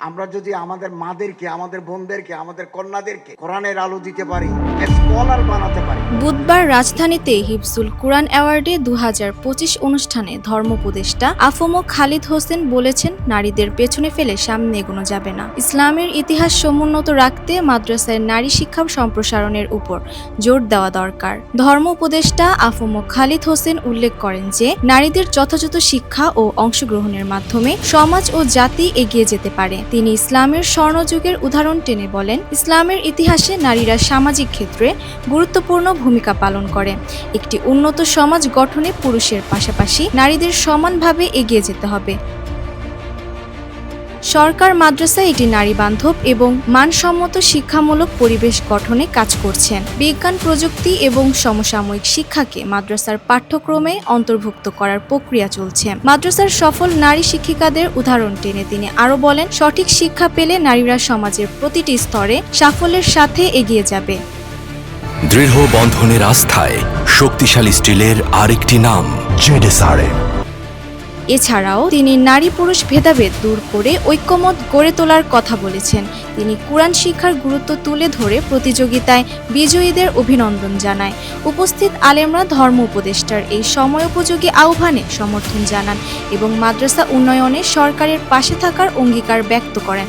আমরা যদি আমাদের মাদেরকে, আমাদের বোনদেরকে, আমাদের কন্যাদেরকে কোরআনের আলো দিতে পারি স্কলার বানাতে পারি। বুধবার রাজধানীতে হিফজুল কুরআন অ্যাওয়ার্ডে দু হাজার পঁচিশ অনুষ্ঠানে ধর্মোপদেষ্টা আফমো খালিদ হোসেন বলেছেন, নারীদের পেছনে ফেলে সামনে এগোনো যাবে না। ইসলামের ইতিহাস সমুন্নত রাখতে মাদ্রাসায় নারী শিক্ষা সম্প্রসারণের উপর জোর দেওয়া দরকার। ধর্ম উপদেষ্টা আফমো খালিদ হোসেন উল্লেখ করেন যে, নারীদের যথাযথ শিক্ষা ও অংশগ্রহণের মাধ্যমে সমাজ ও জাতি এগিয়ে যেতে পারে। তিনি ইসলামের স্বর্ণযুগের উদাহরণ টেনে বলেন, ইসলামের ইতিহাসে নারীরা সামাজিক ক্ষেত্রে গুরুত্বপূর্ণ ভূমিকা পালন করে। একটি উন্নত সমাজ গঠনে পুরুষের পাশাপাশি নারীদের সমানভাবে এগিয়ে যেতে হবে। সরকার মাদ্রাসায় এটি নারী বান্ধব এবং মানসম্মত শিক্ষামূলক পরিবেশ গঠনে কাজ করছেন। বিজ্ঞান, প্রযুক্তি এবং সমসাময়িক শিক্ষাকে মাদ্রাসার পাঠ্যক্রমে অন্তর্ভুক্ত করার প্রক্রিয়া চলছে। মাদ্রাসার সফল নারী শিক্ষিকাদের উদাহরণ টেনে তিনি আরও বলেন, সঠিক শিক্ষা পেলে নারীরা সমাজের প্রতিটি স্তরে সাফল্যের সাথে এগিয়ে যাবে। দৃঢ় বন্ধনের আস্থায় শক্তিশালী স্টিলের আরেকটি নাম, জেডেসআরএম। এছাড়াও তিনি নারী পুরুষ ভেদাভেদ দূর করে ঐক্যমত গড়ে তোলার কথা বলেছেন। তিনি কোরআন শিক্ষার গুরুত্ব তুলে ধরে প্রতিযোগিতায় বিজয়ীদের অভিনন্দন জানায়। উপস্থিত আলেমরা ধর্ম উপদেষ্টার এই সময় উপযোগী আহ্বানে সমর্থন জানান এবং মাদ্রাসা উন্নয়নে সরকারের পাশে থাকার অঙ্গীকার ব্যক্ত করেন।